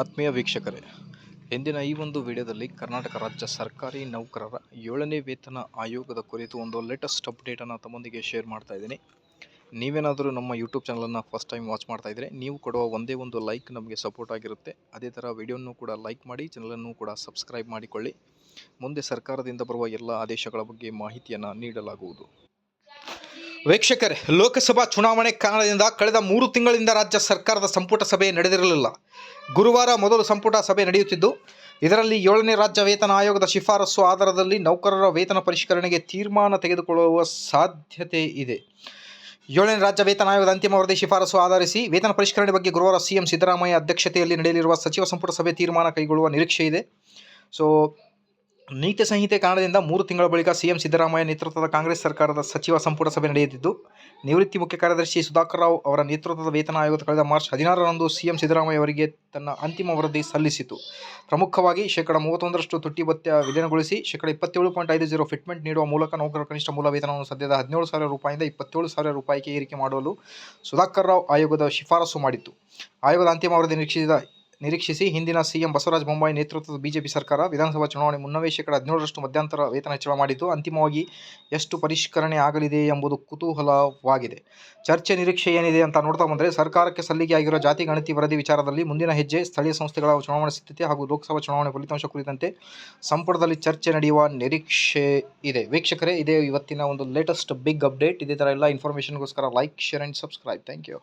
ಆತ್ಮೀಯ ವೀಕ್ಷಕರೇ, ಇಂದಿನ ಈ ಒಂದು ವಿಡಿಯೋದಲ್ಲಿ ಕರ್ನಾಟಕ ರಾಜ್ಯ ಸರ್ಕಾರಿ ನೌಕರರ ಏಳನೇ ವೇತನ ಆಯೋಗದ ಕುರಿತು ಒಂದು ಲೇಟೆಸ್ಟ್ ಅಪ್ಡೇಟನ್ನು ತಮ್ಮೊಂದಿಗೆ ಶೇರ್ ಮಾಡ್ತಾ ಇದ್ದೀನಿ. ನೀವೇನಾದರೂ ನಮ್ಮ ಯೂಟ್ಯೂಬ್ ಚಾನಲನ್ನು ಫಸ್ಟ್ ಟೈಮ್ ವಾಚ್ ಮಾಡ್ತಾ ಇದ್ದರೆ ನೀವು ಕೊಡುವ ಒಂದೇ ಒಂದು ಲೈಕ್ ನಮಗೆ ಸಪೋರ್ಟ್ ಆಗಿರುತ್ತೆ. ಅದೇ ಥರ ವಿಡಿಯೋನು ಕೂಡ ಲೈಕ್ ಮಾಡಿ ಚಾನಲನ್ನು ಕೂಡ ಸಬ್ಸ್ಕ್ರೈಬ್ ಮಾಡಿಕೊಳ್ಳಿ. ಮುಂದೆ ಸರ್ಕಾರದಿಂದ ಬರುವ ಎಲ್ಲ ಆದೇಶಗಳ ಬಗ್ಗೆ ಮಾಹಿತಿಯನ್ನು ನೀಡಲಾಗುವುದು. ವೀಕ್ಷಕರೇ, ಲೋಕಸಭಾ ಚುನಾವಣೆ ಕಾರಣದಿಂದ ಕಳೆದ ಮೂರು ತಿಂಗಳಿಂದ ರಾಜ್ಯ ಸರ್ಕಾರದ ಸಂಪುಟ ಸಭೆ ನಡೆದಿರಲಿಲ್ಲ. ಗುರುವಾರ ಮೊದಲು ಸಂಪುಟ ಸಭೆ ನಡೆಯುತ್ತಿದ್ದು, ಇದರಲ್ಲಿ ಏಳನೇ ರಾಜ್ಯ ವೇತನ ಆಯೋಗದ ಶಿಫಾರಸು ಆಧಾರದಲ್ಲಿ ನೌಕರರ ವೇತನ ಪರಿಷ್ಕರಣೆಗೆ ತೀರ್ಮಾನ ತೆಗೆದುಕೊಳ್ಳುವ ಸಾಧ್ಯತೆ ಇದೆ. ಏಳನೇ ರಾಜ್ಯ ವೇತನ ಆಯೋಗದ ಅಂತಿಮ ವರದಿ ಶಿಫಾರಸು ಆಧರಿಸಿ ವೇತನ ಪರಿಷ್ಕರಣೆ ಬಗ್ಗೆ ಗುರುವಾರ ಸಿಎಂ ಸಿದ್ದರಾಮಯ್ಯ ಅಧ್ಯಕ್ಷತೆಯಲ್ಲಿ ನಡೆಯಲಿರುವ ಸಚಿವ ಸಂಪುಟ ಸಭೆ ತೀರ್ಮಾನ ಕೈಗೊಳ್ಳುವ ನಿರೀಕ್ಷೆ ಇದೆ. ಸೊ ನೀತಿ ಸಂಹಿತೆ ಕಾರಣದಿಂದ ಮೂರು ತಿಂಗಳ ಬಳಿಕ ಸಿಎಂ ಸಿದ್ದರಾಮಯ್ಯ ನೇತೃತ್ವದ ಕಾಂಗ್ರೆಸ್ ಸರ್ಕಾರದ ಸಚಿವ ಸಂಪುಟ ಸಭೆ ನಡೆಯುತ್ತಿದ್ದು ನಿವೃತ್ತಿ ಮುಖ್ಯ ಕಾರ್ಯದರ್ಶಿ ಸುಧಾಕರ್ ರಾವ್ ಅವರ ನೇತೃತ್ವದ ವೇತನ ಆಯೋಗ ಕಳೆದ ಮಾರ್ಚ್ ಹದಿನಾರರಂದು ಸಿಎಂ ಸಿದ್ದರಾಮಯ್ಯ ಅವರಿಗೆ ತನ್ನ ಅಂತಿಮ ವರದಿ ಸಲ್ಲಿಸಿತು. ಪ್ರಮುಖವಾಗಿ ಶೇಕಡ ಮೂವತ್ತೊಂದರಷ್ಟು ತುಟ್ಟಿ ಭತ್ಯ ವಿಲೀನಗೊಳಿಸಿ ಶೇಕಡ ಇಪ್ಪತ್ತೇಳು ಪಾಯಿಂಟ್ ಐದು ಜೀರೋ ಫಿಟ್ಮೆಂಟ್ ನೀಡುವ ಮೂಲಕ ನೌಕರರ ಕನಿಷ್ಠ ಮೂಲ ವೇತನವನ್ನು ಸದ್ಯದ ಹದಿನೇಳು ಸಾವಿರ ರೂಪಾಯಿಂದ ಇಪ್ಪತ್ತೇಳು ಸಾವಿರ ರೂಪಾಯಿಗೆ ಏರಿಕೆ ಮಾಡಲು ಸುಧಾಕರ್ ರಾವ್ ಆಯೋಗದ ಶಿಫಾರಸು ಮಾಡಿತ್ತು. ಆಯೋಗದ ಅಂತಿಮ ವರದಿ ನಿರೀಕ್ಷಿಸಿದ ನಿರೀಕ್ಷಿಸಿ ಹಿಂದಿನ ಸಿಎಂ ಬಸವರಾಜ ಬೊಮ್ಮಾಯಿ ನೇತೃತ್ವದ ಬಿಜೆಪಿ ಸರ್ಕಾರ ವಿಧಾನಸಭಾ ಚುನಾವಣೆ ಮುನ್ನವೇ ಶೇಕಡ ಹದಿನೇಳರಷ್ಟು ಮಧ್ಯಂತರ ವೇತನ ಹೆಚ್ಚಳ ಮಾಡಿದ್ದು ಅಂತಿಮವಾಗಿ ಎಷ್ಟು ಪರಿಷ್ಕರಣೆ ಆಗಲಿದೆ ಎಂಬುದು ಕುತೂಹಲವಾಗಿದೆ. ಚರ್ಚೆ ನಿರೀಕ್ಷೆ ಏನಿದೆ ಅಂತ ನೋಡ್ತಾ ಬಂದರೆ ಸರ್ಕಾರಕ್ಕೆ ಸಲ್ಲಿಕೆಯಾಗಿರುವ ಜಾತಿ ಗಣತಿ ವರದಿ ವಿಚಾರದಲ್ಲಿ ಮುಂದಿನ ಹೆಜ್ಜೆ ಸ್ಥಳೀಯ ಸಂಸ್ಥೆಗಳ ಚುನಾವಣಾ ಸಿದ್ಧತೆ ಹಾಗೂ ಲೋಕಸಭಾ ಚುನಾವಣೆ ಫಲಿತಾಂಶ ಕುರಿತಂತೆ ಸಂಪುಟದಲ್ಲಿ ಚರ್ಚೆ ನಡೆಯುವ ನಿರೀಕ್ಷೆ ಇದೆ. ವೀಕ್ಷಕರೇ, ಇದೇ ಇವತ್ತಿನ ಒಂದು ಲೇಟೆಸ್ಟ್ ಬಿಗ್ ಅಪ್ಡೇಟ್ ಇದೇ ಥರ ಎಲ್ಲ ಇನ್ಫಾರ್ಮೇಷನ್ಗೋಸ್ಕರ like share and subscribe thank you